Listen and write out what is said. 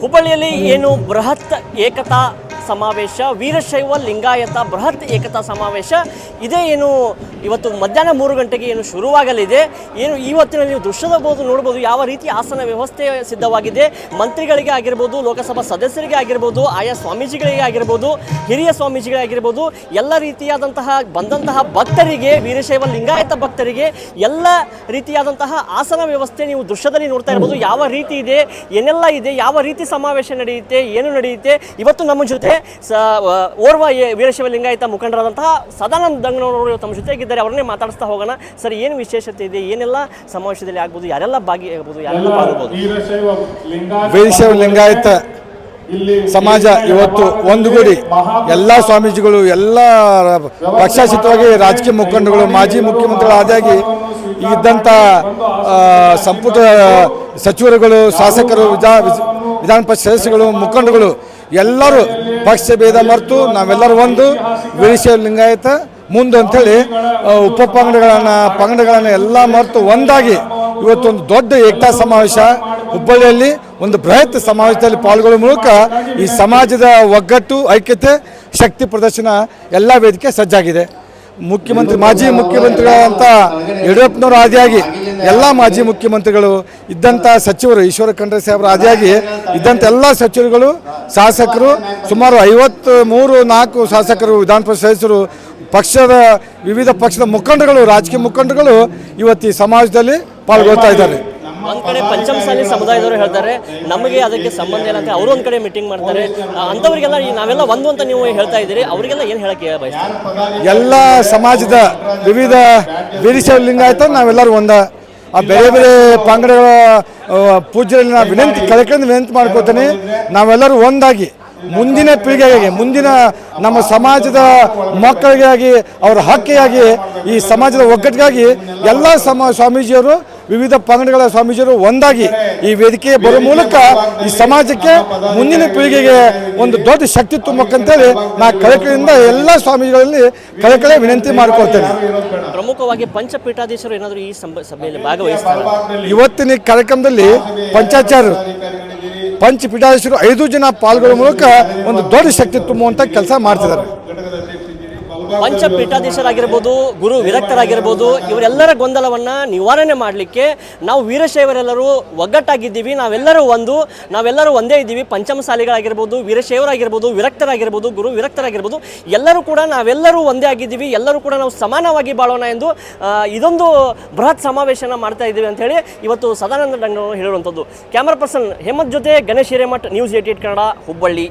ಹುಬ್ಬಳ್ಳಿಯಲ್ಲಿ ಏನು ಬೃಹತ್ ಏಕತಾ ಸಮಾವೇಶ, ವೀರಶೈವ ಲಿಂಗಾಯತ ಬೃಹತ್ ಏಕತಾ ಸಮಾವೇಶ. ಇದೇ ಏನು ಇವತ್ತು ಮಧ್ಯಾಹ್ನ ಮೂರು ಗಂಟೆಗೆ ಏನು ಶುರುವಾಗಲಿದೆ. ಏನು ಇವತ್ತಿನ ನೀವು ದೃಶ್ಯದಬಹುದು ನೋಡ್ಬೋದು ಯಾವ ರೀತಿ ಆಸನ ವ್ಯವಸ್ಥೆ ಸಿದ್ಧವಾಗಿದೆ. ಮಂತ್ರಿಗಳಿಗೆ ಆಗಿರ್ಬೋದು, ಲೋಕಸಭಾ ಸದಸ್ಯರಿಗೆ ಆಗಿರ್ಬೋದು, ಆಯಾ ಸ್ವಾಮೀಜಿಗಳಿಗೆ ಆಗಿರ್ಬೋದು, ಹಿರಿಯ ಸ್ವಾಮೀಜಿಗಳೇ ಆಗಿರ್ಬೋದು, ಎಲ್ಲ ರೀತಿಯಾದಂತಹ ಬಂದಂತಹ ಭಕ್ತರಿಗೆ, ವೀರಶೈವ ಲಿಂಗಾಯತ ಭಕ್ತರಿಗೆ ಎಲ್ಲ ರೀತಿಯಾದಂತಹ ಆಸನ ವ್ಯವಸ್ಥೆ ನೀವು ದೃಶ್ಯದಲ್ಲಿ ನೋಡ್ತಾ ಇರ್ಬೋದು. ಯಾವ ರೀತಿ ಇದೆ, ಏನೆಲ್ಲ ಇದೆ, ಯಾವ ರೀತಿ ಸಮಾವೇಶ ನಡೆಯುತ್ತೆ, ಏನು ನಡೆಯುತ್ತೆ, ಇವತ್ತು ನಮ್ಮ ಜೊತೆ ಸ ವ- ಓರ್ವ ವೀರಶೈವ ಲಿಂಗಾಯತ ಮುಖಂಡರಾದಂತಹ ಸದಾನಂದ ದಂಗನವರು ತಮ್ಮ ಜೊತೆಗಿದ್ದಾರೆ. ಅವರನ್ನೇ ಮಾತಾಡಿಸ್ತಾ ಹೋಗೋಣ. ಸರ್ ಏನು ವಿಶೇಷತೆ ಇದೆ? ಏನೆಲ್ಲ ಸಮಾವೇಶದಲ್ಲಿ ಆಗ್ಬೋದು? ಯಾರೆಲ್ಲ ಭಾಗಿಯಾಗಬಹುದು ಯಾರೆಲ್ಲ ಪಾಲ್ಗೊಳ್ಬೋದು? ವೀರಶೈವ ಲಿಂಗಾಯತ ವೀರಶೈವ ಲಿಂಗಾಯತ ಇಲ್ಲಿ ಸಮಾಜ ಇವತ್ತು ಒಂದುಗೂಡಿ. ಎಲ್ಲ ಸ್ವಾಮೀಜಿಗಳು ಎಲ್ಲ ಪಕ್ಷಾಶಿತವಾಗಿ ರಾಜಕೀಯ ಮುಖಂಡಗಳು ಮಾಜಿ ಮುಖ್ಯಮಂತ್ರಿಗಳು ಆದಾಗಿ ಇದ್ದಂಥ ಸಂಪುಟ ಸಚಿವರುಗಳು ಶಾಸಕರು ವಿಧಾ ವಿಧಾನ ಪರಿಷತ್ ಸದಸ್ಯಗಳು ಮುಖಂಡಗಳು ಎಲ್ಲರೂ ಪಕ್ಷ ಭೇದ ಮರೆತು ನಾವೆಲ್ಲರೂ ಒಂದು ವಿಳಿಸಿಯ ಲಿಂಗಾಯತ. ಮುಂದೆ ಅಂಥೇಳಿ ಉಪ ಪಂಗಡಗಳನ್ನು ಪಂಗಡಗಳನ್ನು ಎಲ್ಲ ಮರೆತು ಒಂದಾಗಿ ಇವತ್ತೊಂದು ದೊಡ್ಡ ಏಕತಾ ಸಮಾವೇಶ, ಹುಬ್ಬಳ್ಳಿಯಲ್ಲಿ ಒಂದು ಬೃಹತ್ ಸಮಾವೇಶದಲ್ಲಿ ಪಾಲ್ಗೊಳ್ಳುವ ಮೂಲಕ ಈ ಸಮಾಜದ ಒಗ್ಗಟ್ಟು, ಐಕ್ಯತೆ, ಶಕ್ತಿ ಪ್ರದರ್ಶನ ಎಲ್ಲ ವೇದಿಕೆ ಸಜ್ಜಾಗಿದೆ. ಮುಖ್ಯಮಂತ್ರಿ, ಮಾಜಿ ಮುಖ್ಯಮಂತ್ರಿಗಳಾದಂಥ ಯಡಿಯೂರಪ್ಪನವರು ಆದಿಯಾಗಿ ಎಲ್ಲ ಮಾಜಿ ಮುಖ್ಯಮಂತ್ರಿಗಳು ಇದ್ದಂಥ ಸಚಿವರು, ಈಶ್ವರ ಖಂಡ್ರೆ ಸಾಹೇಬರು ಆದಿಯಾಗಿ ಇದ್ದಂಥ ಎಲ್ಲ ಸಚಿವರುಗಳು, ಶಾಸಕರು, ಸುಮಾರು ಐವತ್ತು ಮೂರು ನಾಲ್ಕು ಶಾಸಕರು ವಿಧಾನ ಪರಿಷತ್ ಸದಸ್ಯರು, ಪಕ್ಷದ ವಿವಿಧ ಪಕ್ಷದ ಮುಖಂಡಗಳು ರಾಜಕೀಯ ಮುಖಂಡಗಳು ಇವತ್ತು ಸಮಾಜದಲ್ಲಿ ಪಾಲ್ಗೊಳ್ತಾ ಇದ್ದಾರೆ. ಒಂದ್ ಕಡೆ ಪಂಚಮಸಾಲಿ ಸಮುದಾಯದವರು ಹೇಳ್ತಾರೆ, ನಮಗೆ ಅದಕ್ಕೆ ಸಂಬಂಧ ಅಂತ ಅವರು ಒಂದ್ ಕಡೆ ಮೀಟಿಂಗ್ ಮಾಡ್ತಾರೆ. ಅಂಥವರಿಗೆಲ್ಲ ನಾವೆಲ್ಲ ಒಂದು ಅಂತ ನೀವು ಹೇಳ್ತಾ ಇದ್ದೀರಿ, ಅವರಿಗೆಲ್ಲ ಏನು ಹೇಳಕ್ಕೆ ಬಯಸ್ತೀರಿ ಎಲ್ಲ ಸಮಾಜದ ವಿವಿಧ ವೀರಶೈವ ಲಿಂಗಾಯತ ನಾವೆಲ್ಲರೂ ಒಂದ. ಆ, ಬೇರೆ ಬೇರೆ ಪಂಗಡಗಳ ಪೂಜೆಯಲ್ಲಿ ನಾವು ವಿನಂತಿ ಕಳಕಳಿಂದ ವಿನಂತಿ ಮಾಡ್ಕೋತೀನಿ ನಾವೆಲ್ಲರೂ ಒಂದಾಗಿ, ಮುಂದಿನ ಪೀಳಿಗೆಗಾಗಿ ಮುಂದಿನ ನಮ್ಮ ಸಮಾಜದ ಮಕ್ಕಳಿಗಾಗಿ, ಅವರ ಹಕ್ಕಿಗಾಗಿ, ಈ ಸಮಾಜದ ಒಗ್ಗಟ್ಟಿಗಾಗಿ ಎಲ್ಲ ಸಮ, ಸ್ವಾಮೀಜಿಯವರು ವಿವಿಧ ಪಂಗಡಗಳ ಸ್ವಾಮೀಜಿಯರು ಒಂದಾಗಿ ಈ ವೇದಿಕೆ ಬರೋ ಮೂಲಕ ಈ ಸಮಾಜಕ್ಕೆ ಮುಂದಿನ ಪೀಳಿಗೆಗೆ ಒಂದು ದೊಡ್ಡ ಶಕ್ತಿ ತುಂಬಕ್ಕಂತೇಳಿ ನಾ ಕಳಕಳಿಯಿಂದ ಎಲ್ಲ ಸ್ವಾಮೀಜಿಗಳಲ್ಲಿ ಕಳಕಳಿ ವಿನಂತಿ ಮಾಡಿಕೊಳ್ತೇನೆ. ಪ್ರಮುಖವಾಗಿ ಪಂಚಪೀಠಾಧೀಶರು ಏನಾದರೂ ಈ ಸಭೆಯಲ್ಲಿ ಭಾಗವಹಿಸ್ತಾರೆ? ಇವತ್ತಿನ ಈ ಕಾರ್ಯಕ್ರಮದಲ್ಲಿ ಪಂಚಾಚಾರ್ಯರು ಪಂಚಪೀಠಾಧೀಶರು ಐದು ಜನ ಪಾಲ್ಗೊಳ್ಳುವ ಮೂಲಕ ಒಂದು ದೊಡ್ಡ ಶಕ್ತಿ ತುಂಬುವಂತ ಕೆಲಸ ಮಾಡ್ತಿದ್ದಾರೆ. ಪಂಚಪೀಠಾಧೀಶರಾಗಿರ್ಬೋದು, ಗುರು ವಿರಕ್ತರಾಗಿರ್ಬೋದು, ಇವರೆಲ್ಲರ ಗೊಂದಲವನ್ನ ನಿವಾರಣೆ ಮಾಡಲಿಕ್ಕೆ ನಾವು ವೀರಶೈವರೆಲ್ಲರೂ ಒಗ್ಗಟ್ಟಾಗಿದ್ದೀವಿ. ನಾವೆಲ್ಲರೂ ಒಂದು, ನಾವೆಲ್ಲರೂ ಒಂದೇ ಇದ್ದೀವಿ. ಪಂಚಮಸಾಲಿಗಳಾಗಿರ್ಬೋದು, ವೀರಶೈವರಾಗಿರ್ಬೋದು, ವಿರಕ್ತರಾಗಿರ್ಬೋದು, ಗುರು ವಿರಕ್ತರಾಗಿರ್ಬೋದು. ಎಲ್ಲರೂ ಕೂಡ ನಾವೆಲ್ಲರೂ ಒಂದೇ ಆಗಿದ್ದೀವಿ. ಎಲ್ಲರೂ ಕೂಡ ನಾವು ಸಮಾನವಾಗಿ ಬಾಳೋಣ ಎಂದು ಇದೊಂದು ಬೃಹತ್ ಸಮಾವೇಶನ ಮಾಡ್ತಾ ಇದ್ದೀವಿ ಅಂತ ಹೇಳಿ ಇವತ್ತು ಸದಾನಂದ ಡಂಗನವರು ಹೇಳುವಂಥದ್ದು ಕ್ಯಾಮರಾ ಪರ್ಸನ್ ಹೇಮಂತ್ ಜೊತೆ ಗಣೇಶ್ ಹಿರೇಮಠ್, ನ್ಯೂಸ್ ಏಟ್ ಕನ್ನಡ, ಹುಬ್ಬಳ್ಳಿ.